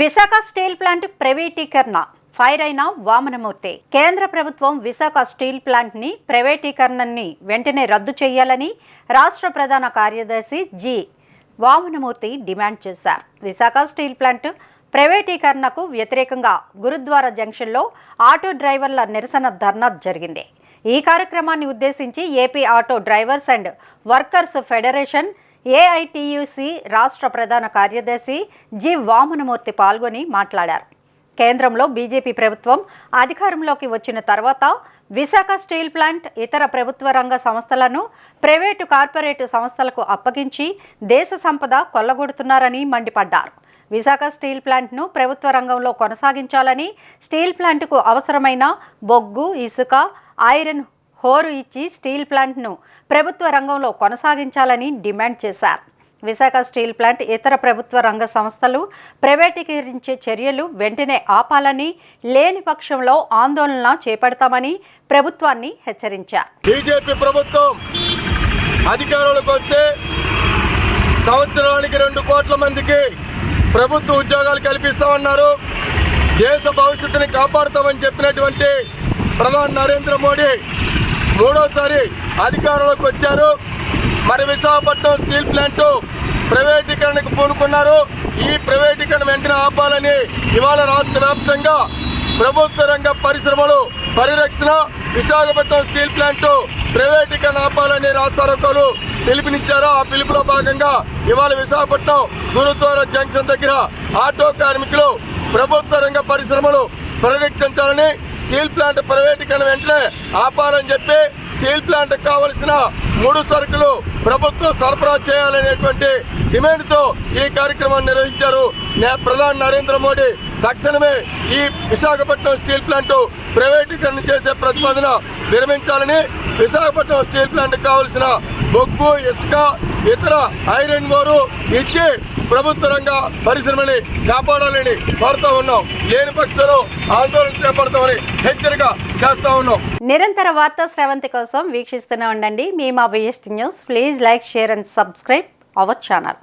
Visakha steel plant ప్రైవేటీకరణ fire అయిన వామనమూర్తి. కేంద్ర ప్రభుత్వం విశాఖ స్టీల్ ప్లాంట్ని ప్రైవేటీకరణని వెంటనే రద్దు చేయాలని రాష్ట్ర ప్రధాన కార్యదర్శి జి. వామనమూర్తి డిమాండ్ చేశారు. విశాఖ స్టీల్ ప్లాంట్ ప్రైవేటీకరణకు వ్యతిరేకంగా గురుద్వారా జంక్షన్లో ఆటో డ్రైవర్ల నిరసన ధర్నా జరిగింది. ఈ కార్యక్రమాన్ని ఉద్దేశించి AP auto drivers and workers federation AITUC రాష్ట్ర ప్రధాన కార్యదర్శి జి వామనమూర్తి పాల్గొని మాట్లాడారు. కేంద్రంలో బీజేపీ ప్రభుత్వం అధికారంలోకి వచ్చిన తర్వాత విశాఖ స్టీల్ ప్లాంట్ ఇతర ప్రభుత్వ రంగ సంస్థలను ప్రైవేటు కార్పొరేటు సంస్థలకు అప్పగించి దేశ సంపద కొల్లగొడుతున్నారని మండిపడ్డారు. విశాఖ స్టీల్ ప్లాంట్ను ప్రభుత్వ రంగంలో కొనసాగించాలని స్టీల్ ప్లాంట్కు అవసరమైన బొగ్గు ఇసుక ఐరన్ హోరు ఇచ్చి స్టీల్ ప్లాంట్ను ప్రభుత్వ రంగంలో కొనసాగించాలని డిమాండ్ చేశారు. విశాఖ స్టీల్ ప్లాంట్ ఇతర ప్రభుత్వ రంగ సంస్థలు ప్రైవేటీకరించే చర్యలు వెంటనే ఆపాలని లేని పక్షంలో ఆందోళన చేపడతామని ప్రభుత్వాన్ని హెచ్చరించారు. బీజేపీ ప్రభుత్వం అధికారంలోకి వస్తే సంవత్సరానికి రెండు కోట్ల మందికి ప్రభుత్వ ఉద్యోగాలు కల్పిస్తామన్నారు. దేశ భవిష్యత్తుని కాపాడుతామని చెప్పినటువంటి ప్రధాని నరేంద్ర మోడీ మూడోసారి అధికారంలోకి వచ్చారు. మరి విశాఖపట్నం స్టీల్ ప్లాంట్ ప్రైవేటీకరణకు పూనుకున్నారు. ఈ ప్రైవేటీకరణ వెంటనే ఆపాలని ఇవాళ రాష్ట్ర వ్యాప్తంగా ప్రభుత్వ రంగ పరిశ్రమలు పరిరక్షణ విశాఖపట్నం స్టీల్ ప్లాంట్ ప్రైవేటీకరణ ఆపాలని రాష్ట్రారోకాలు పిలుపునిచ్చారు. ఆ పిలుపులో భాగంగా ఇవాళ విశాఖపట్నం గురుద్వారా జంక్షన్ దగ్గర ఆటో కార్మికులు ప్రభుత్వ రంగ పరిశ్రమలు పరిరక్షించాలని స్టీల్ ప్లాంట్ ప్రైవేటీకరణ వెంటనే ఆపాలని చెప్పి స్టీల్ ప్లాంట్ కావలసిన మూడు సరుకులు ప్రభుత్వం సరఫరా చేయాలనేటువంటి డిమాండ్తో ఈ కార్యక్రమాన్ని నిర్వహించారు. ప్రధాని నరేంద్ర మోడీ తక్షణమే ఈ విశాఖపట్నం స్టీల్ ప్లాంట్ ప్రైవేటీకరణ చేసే ప్రతిపాదన విరమించాలని విశాఖపట్నం స్టీల్ ప్లాంట్ కావలసిన బొగ్గు ఇసుక ఇతర ఐరన్ ఓరు ఇచ్చి ప్రభుత్వ రంగ పరిశ్రమని కాపాడాలని కోరుతా ఉన్నాం. లేని పక్షంలో ఆందోళన చేపడతామని హెచ్చరిక చేస్తా ఉన్నాం. నిరంతర వార్తా స్రవంతి కోసం వీక్షిస్తూనే ఉండండి. మీ మా VST news. Please like share and subscribe our channel.